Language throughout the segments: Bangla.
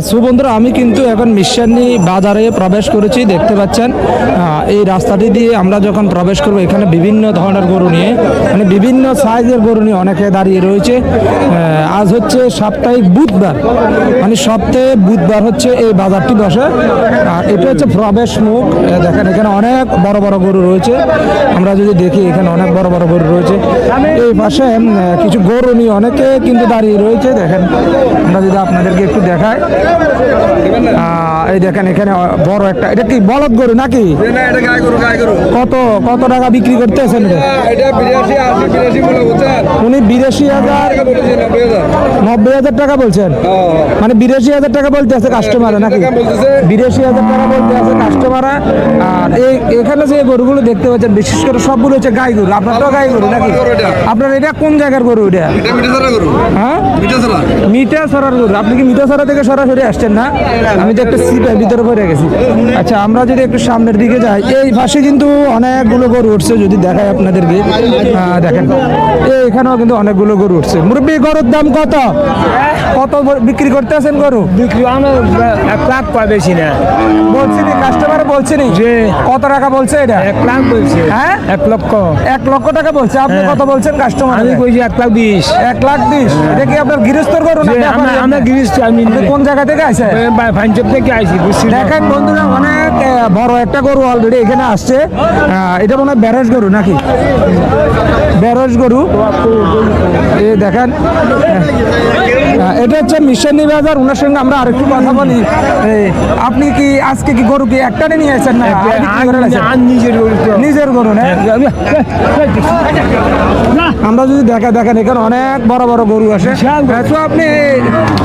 সো বন্ধুরা আমি কিন্তু এখন মিশানি বাজারে প্রবেশ করেছি দেখতে পাচ্ছেন। এই রাস্তাটি দিয়ে আমরা যখন প্রবেশ করব এখানে বিভিন্ন ধরনের গরু নিয়ে মানে বিভিন্ন সাইজের গরু নিয়ে অনেকে দাঁড়িয়ে রয়েছে। আজ হচ্ছে সাপ্তাহিক বুধবার মানে সপ্তাহে বুধবার হচ্ছে এই বাজারটি বসে। আর এটা হচ্ছে প্রবেশ মুখ। দেখেন এখানে অনেক বড় বড় গরু রয়েছে। আমরা যদি দেখি এখানে অনেক বড় বড় গরু রয়েছে। এই পাশে কিছু গরু নিয়ে অনেকে কিন্তু দাঁড়িয়ে রয়েছে। দেখেন আমরা যদি আপনাদেরকে একটু আহ, এই দেখেন এখানে বড় একটা এটা কি বলদ গরু নাকি? কত কত টাকা বিক্রি করতেছেন উনি বিরাশি হাজার নব্বই হাজার। টাকা বলছেন? মানে বিরাশি হাজার টাকা বলতে আছে কাস্টমার নাকি? বিদেশি বিরাশি হাজার টাকা বলতে আছে কাস্টমার আর এই এখানে যে গরুগুলো দেখতে পাচ্ছেন বিশেষ করে সবগুলো হচ্ছে গাই গরু। আপনার তো গাই গরু নাকি? আপনার এটা কোন জায়গার গরু এটা? হ্যাঁ? মিঠা সরার। গরু। আপনি কি মিঠা সরা থেকে সরাসরি আসছেন না? আমি তো একটা সিটের ভিতরে পড়ে গেছি। আচ্ছা আমরা যদি একটু সামনের দিকে যাই এই পাশে কিন্তু অনেকগুলো গরু উঠছে যদি দেখায় আপনাদেরকে। দেখেন। এই এখানেও কিন্তু অনেকগুলো গরু উঠছে। মুরব্বী গরুর দাম কত? কত বিক্রি করতে আছেন গরু? বিক্রি আমরা এক লাখ বেশি না। বলছিনি কাস্টমার বলছিনি যে কত টাকা বলছে এটা? এক লাখ বলছে। হ্যাঁ? এক লক্ষ। এক লক্ষ টাকা বলছে। আপনি হ্যাঁ। কত বলছেন কাস্টমার আমি কইছি এক লাখ বিশ। এক লাখ বিশ? এটা কি আপনার গৃহস্থর গরু আমরা আপনি? আমি কোন জায়গা থেকে আসে ফাইনচপ থেকে না। দেখেন বন্ধুরা অনেক বড় একটা গরু অলরেডি এখানে আসছে। এটা মনে হয় ব্যারস গরু নাকি? ব্যারস গরু। এই দেখেন। এটা হচ্ছে মিশনি বাজার ওনার সঙ্গে আমরা আরেকটু কথা বলি। আপনি কি আজকে কি গরু কি একটানে নিয়ে আসেন না? নিজের গরু নিজের গরু না? আমরা যদি দেখা দেখেন এখানে অনেক বড় বড় গরু আসে। তো আপনি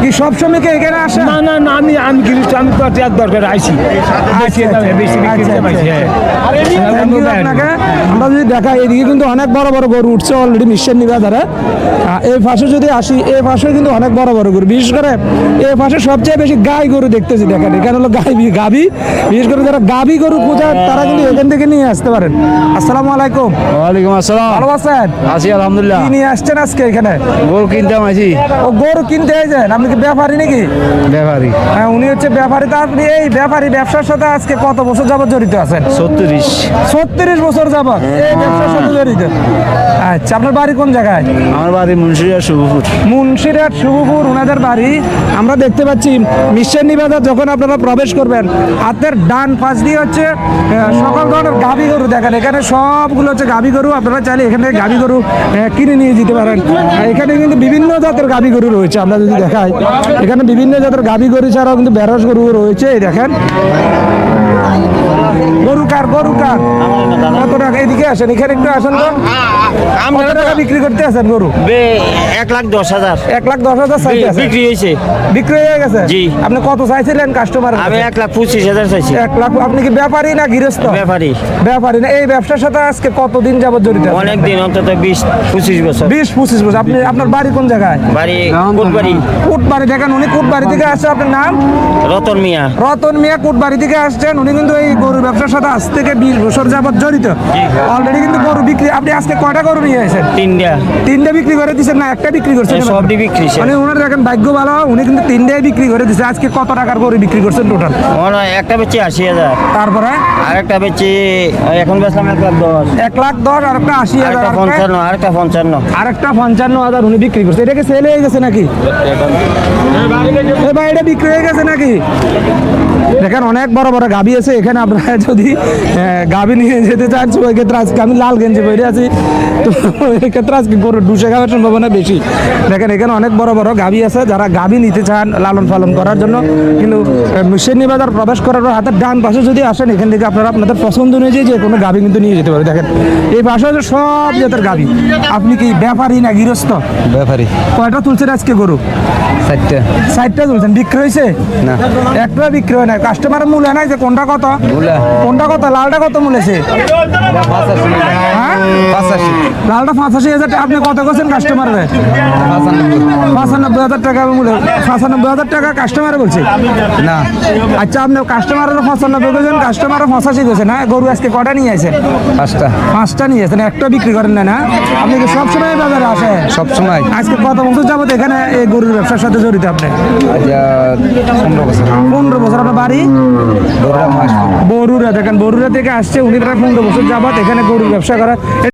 কি সবসময় কি এখানে আসেন? না না না আমি আমি গিরিশ আমি তো আর দরকার আইছি। আচ্ছা, আচ্ছা, আচ্ছা। হ্যাঁ। আপনাকে। আমরা যদি দেখা এদিকে কিন্তু অনেক বড় বড় গরু উঠছে অলরেডি মিশন নিবাদারে এই পাশে যদি আসি এই পাশে কিন্তু অনেক বড় বড় বড় গরু। বিশেষ করে এই পাশে সবচেয়ে বেশি গাই গরু দেখতেছি দেখেন। এখানে হলো গাই গাবি। বিশেষ করে যারা গাবি গরু পূজার তারা কিন্তু এখান থেকে নিয়ে আসতে পারেন। আসসালামু আলাইকুম। ওয়ালাইকুম আসসালাম। ভালো আছেন? আছি আলহামদুলিল্লাহ। কি নিয়ে আসছেন আজকে এখানে? গরু কিনতে আছি। ও গরু কিনতে এসেছেন আপনি কি ব্যাপারী নাকি? ব্যাপারী। হ্যাঁ উনি হচ্ছে ব্যাপারী। তা আপনি এই ব্যাপারী ব্যবসার সাথে আজকে কত বছর যাবত জড়িত আছেন? ছত্রিশ। ছত্রিশ বছর যাবত এই ব্যবসার সাথে জড়িত। আচ্ছা আপনার বাড়ি কোন জায়গায়? আমার বাড়ি মুন্সিয়া শুভপুর মুন্সিরহাট শুভপুর ওনাদের বাড়ি। আমরা দেখতে পাচ্ছি মিশানি বাজার যখন আপনারা প্রবেশ করবেন, হাতের ডান পাশ দিয়ে হচ্ছে সকল ধরনের গাভী গরু দেখেন। এখানে সবগুলো হচ্ছে গাভী গরু। আপনারা চাইলে এখানে গাভী গরু কিনে নিয়ে যেতে পারেন। এখানে কিন্তু বিভিন্ন জাতের গাভী গরু রয়েছে, আমরা যদি দেখাই। এখানে বিভিন্ন জাতের গাভী গরু ছাড়াও কিন্তু বেরস গরু রয়েছে, এই দেখেন। গরু কার গরু কার কত টাকা? এদিকে আসেন এখানে একটু আসেন তো। কত টাকা বিক্রি করতে আসেন গরু? এক লাখ দশ হাজার। এক লাখ দশ হাজার চাইতে বিক্রি হয়েছে। বিক্রি হয়ে গেছে? জি। আপনি কত চাইছিলেন কাস্টমার আমি এক লাখ পঁচিশ হাজার চাইছি। এক লাখ আপনি কি ব্যাপারী না গৃহস্থ? ব্যাপারী। ব্যাপারী না। এই ব্যবসার সাথে আজকে কতদিন যাবত জড়িত আছেন? অনেক দিন অন্তত বিশ পঁচিশ বছর। বিশ পঁচিশ বছর। আপনি আপনার বাড়ি কোন জায়গায়? বাড়ি কোটবাড়ি। কুটবাড়ি দেখেন উনি কুটবাড়ি থেকে আসছে আপনার নাম? রতন মিয়া। রতন মিয়া কুটবাড়ি থেকে আসছেন। উনি কিন্তু এই গরু ব্যবসার সাথে আজ থেকে বিশ বছর যাবত জড়িত। অলরেডি কিন্তু গরু বিক্রি আপনি আজকে কয়টা গরু নিয়ে এসেছেন তিনটা। তিনটা বিক্রি করে দিচ্ছেন না একটা বিক্রি করছেন সবটি বিক্রি মানে ওনার দেখেন ভাগ্য ভালো উনি কিন্তু তিনটাই বিক্রি করে দিচ্ছে আজকে কত টাকার গরু বিক্রি করছেন টোটাল একটা বেচি আশি হাজার। তারপরে? আরেকটা বেচি এখন বেচলাম এক লাখ দশ। এক লাখ দশ আর একটা আশি হাজার পঞ্চান্ন আরেকটা পঞ্চান্ন। আর একটা পঞ্চান্ন হাজার উনি বিক্রি করছে। এটাকে সেল হয়ে গেছে নাকি? এ ভাই এটা বিক্রি হয়ে গেছে নাকি? দেখেন অনেক বড় বড় গাবি আছে এখানে আপনারা যদি গাবি নিয়ে যেতে চান ক্ষেত্রে আজকে আমি লাল গেঞ্জি বেরিয়ে আছি। তো এই ক্ষেত্রে আজকে গরু ডুসে খাওয়ার সম্ভাবনা বেশি। দেখেন এখানে অনেক বড় বড় গাবি আছে যারা গাবি নিতে চান লালন পালন করার জন্য। কিন্তু মিশনি বাজার প্রবেশ করার পর হাতের ডান পাশে যদি আসেন এখান থেকে আপনারা আপনাদের পছন্দ অনুযায়ী যে কোনো গাবি কিন্তু নিয়ে যেতে পারে দেখেন এই পাশে হচ্ছে সব জাতের গাবি আপনি কি ব্যাপারী না গৃহস্থ? ব্যাপারী। কয়টা তুলছেন আজকে গরু? চারটে। ষাটটা তুলছেন। বিক্রি হয়েছে? না। একটা বিক্রি হয় না কাস্টমারের মূল্য নাই যে কোনটা কত? মূল্য? কোনটা কত? লালটা কত মূলেছে হ্যাঁ? লালটা পঁচাশি হাজার আপনি কত করছেন কাস্টমারে পঁচানব্বই হাজার টাকা মূল্য। পঁচানব্বই হাজার টাকা কাস্টমারে বলছে? না। আচ্ছা আপনি কাস্টমারের পঁচানব্বই করছেন কাস্টমারও পঁচাশি করছেন হ্যাঁ? গরু আজকে কটা নিয়ে আসেন? পাঁচটা। পাঁচটা নিয়ে আসেন একটা বিক্রি করেন না না? আপনি কি সবসময় বাজারে আসেন? সব সময়। আজকে কত বছর যাবত এখানে এই গরুর ব্যবসার সাথে জড়িত আপনি? পনেরো বছর। পনেরো বছর আপনার বাড়ি? মাস বরুরা দেখেন বরুরা থেকে আসছে উনি প্রায় পনেরো বছর যাবত এখানে গরুর ব্যবসা করে।